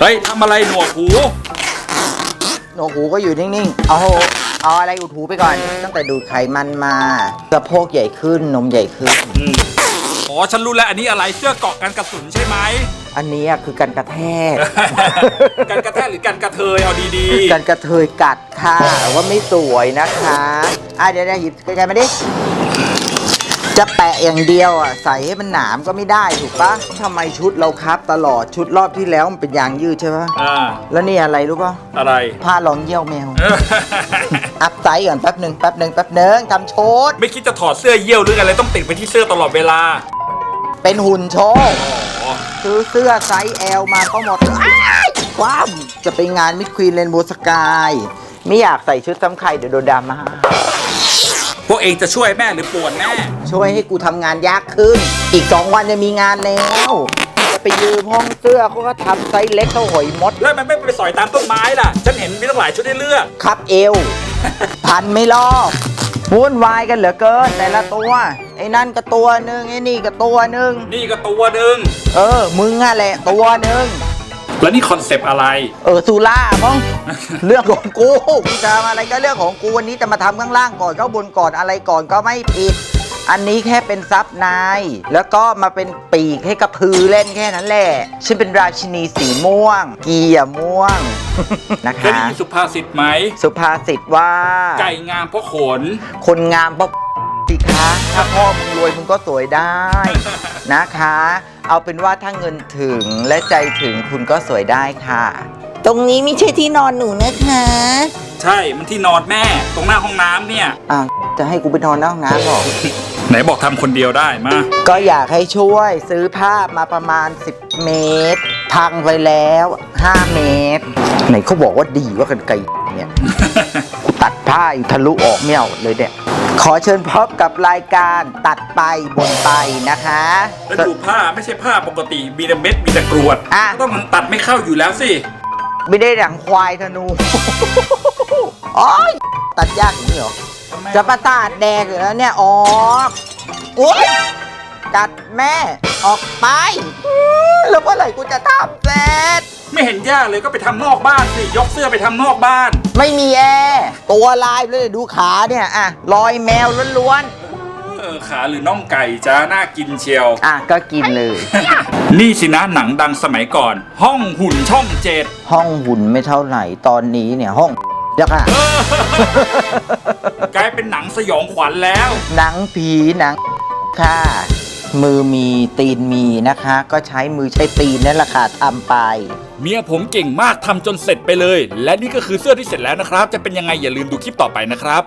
เฮ้ยทำอะไรหนวกหูโอ้โหก็อยู่นิ่งๆ เอาเอาอะไรอุดหูไปก่อน ตั้งแต่ดูดไขมันมาสะโพกใหญ่ขึ้นนมใหญ่ขึ้นอืมอ๋อ ฉันรู้แล้วอันนี้อะไรเสื้อเกาะกันกระสุนใช่ไหม อันนี้อะคือการกระแทก กันกระแทกหรือกันกระเทยเอาดีการกระเทยกัดค่ะ ว่าไม่สวยนะคะ อะเดี๋ยวเดี๋ยวหยิบใกล้ๆมาดิ จะแปะอย่างเดียวอะใส่ให้มันหนามก็ไม่ได้ถูกปะทำไมชุดเราครับตลอดชุดรอบที่แล้วมันเป็นยางยืดใช่ปะๆอ่าแล้วนี่อะไรรู้ปะอะไร ผ้ารองเยี่ยวแมว อัพไซด์ก่อนแป๊บหนึ่งแป๊บหนึ่งแป๊บหนึ่งทำโชดไม่คิดจะถอดเสื้อเยี่ยวหรืออะไรต้องติดไปที่เสื้อตลอดเวลา เป็นหุ่นโชว์อ๋อซื้อเสื้อไซส์ L มาก็หมดอ้ายความจะไปงานมิดควีนเรนโบว์สกาย ไม่อยากใส่ชุดซ้ำใครเดี๋ยวโดนดราม่า พวกเองจะช่วยแม่หรือป่วนแม่ ช่วยให้กูทำงานยากขึ้น อีกสองวันจะมีงานแล้ว จะไปยืมห้องเสื้อเขาก็ทำไซส์เล็กเท่าหอยมด แล้วมันไม่ไปสอยตามต้นไม้ล่ะ ฉันเห็นมีตั้งหลายชุดให้เลือก ครับเอว พันไม่รอบวุ่นวายกันเหลือเกิน แต่ละตัวไอ้นั่นก็ตัวหนึ่งไอ้นี่ก็ตัวหนึ่งนี่ก็ตัวหนึ่งเออ มึงอะแหละตัวหนึ่ง แล้วนี่คอนเซปต์อะไร เออสุล่ามั้งเรื่องของกูกูจะทำอะไรก็เรื่องของกูวันนี้จะมาทำข้างล่างก่อนข้างบนก่อนอะไรก่อนก็ไม่ผิด อันนี้แค่เป็นซับนาย แล้วก็มาเป็นปีกให้กระพือเล่นแค่นั้นแหละฉันเป็นราชินีสีม่วง เกียร์ม่วง นะเคยคะ ได้ยินสุภาษิตไหม สุภาษิตว่า ไก่งามเพราะขน คนงามเพราะสิคะ ถ้าพ่อมึงรวยมึงก็สวยได้ นะคะ เอาเป็นว่าถ้าเงินถึงและใจถึงคุณก็สวยได้ค่ะ ตรงนี้ไม่ใช่ที่นอนหนูนะคะใช่มันที่นอนแม่ ตรงหน้าห้องน้ำเนี่ย อะจะให้กูไปนอนหน้าห้องน้ำหรอ ไหนบอกทำคนเดียวได้มาก็อยากให้ช่วยซื้อภาพมาประมาณ 10 เมตร พังไปแล้ว 5 เมตร ไหนเขาบอกว่าดีว่ากันไกลเนี่ย กูตัดผ้าอีกทะลุออกไม่เอาเลยเนี่ย ขอเชิญพบกับรายการตัดไปบนไปนะคะ แล้วดูผ้าไม่ใช่ผ้าปกติมีแต่เม็ดมีแต่กรวดอะต้องมันตัดไม่เข้าอยู่แล้วสิไม่ได้ดังควายธนู โอ้ยตัดยากอย่างนี้เหรอ จะประสาทแดกอยู่แล้วเนี่ยออกอุ้ยกัดแม่ ออกไปอื้อแล้วเมื่อไหร่กูจะทำเสร็จ ไม่เห็นยากเลยก็ไปทำนอกบ้านสิ ยกเสื้อไปทำนอกบ้าน ไม่มีแอร์ตัวลายเลยดูขาเนี่ยอะรอยแมวล้วนเออขาหรือน่องไก่จ้าน่ากินเชียว ๆ อะก็กินเลย นี่สินะหนังดังสมัยก่อน ห้องหุ่นช่องเจ็ดห้องหุ่นไม่เท่าไหร่ตอนนี้เนี่ยห้องยักษ์อะกลายเป็นหนังสยองขวัญแล้ว หนังผีหนังค่ะ มือมีตีนมีนะคะ ก็ใช้มือใช้ตีนนั่นแหละค่ะทำไป เมียผมเก่งมากทำจนเสร็จไปเลย และนี่ก็คือเสื้อที่เสร็จแล้วนะครับ จะเป็นยังไงอย่าลืมดูคลิปต่อไปนะครับ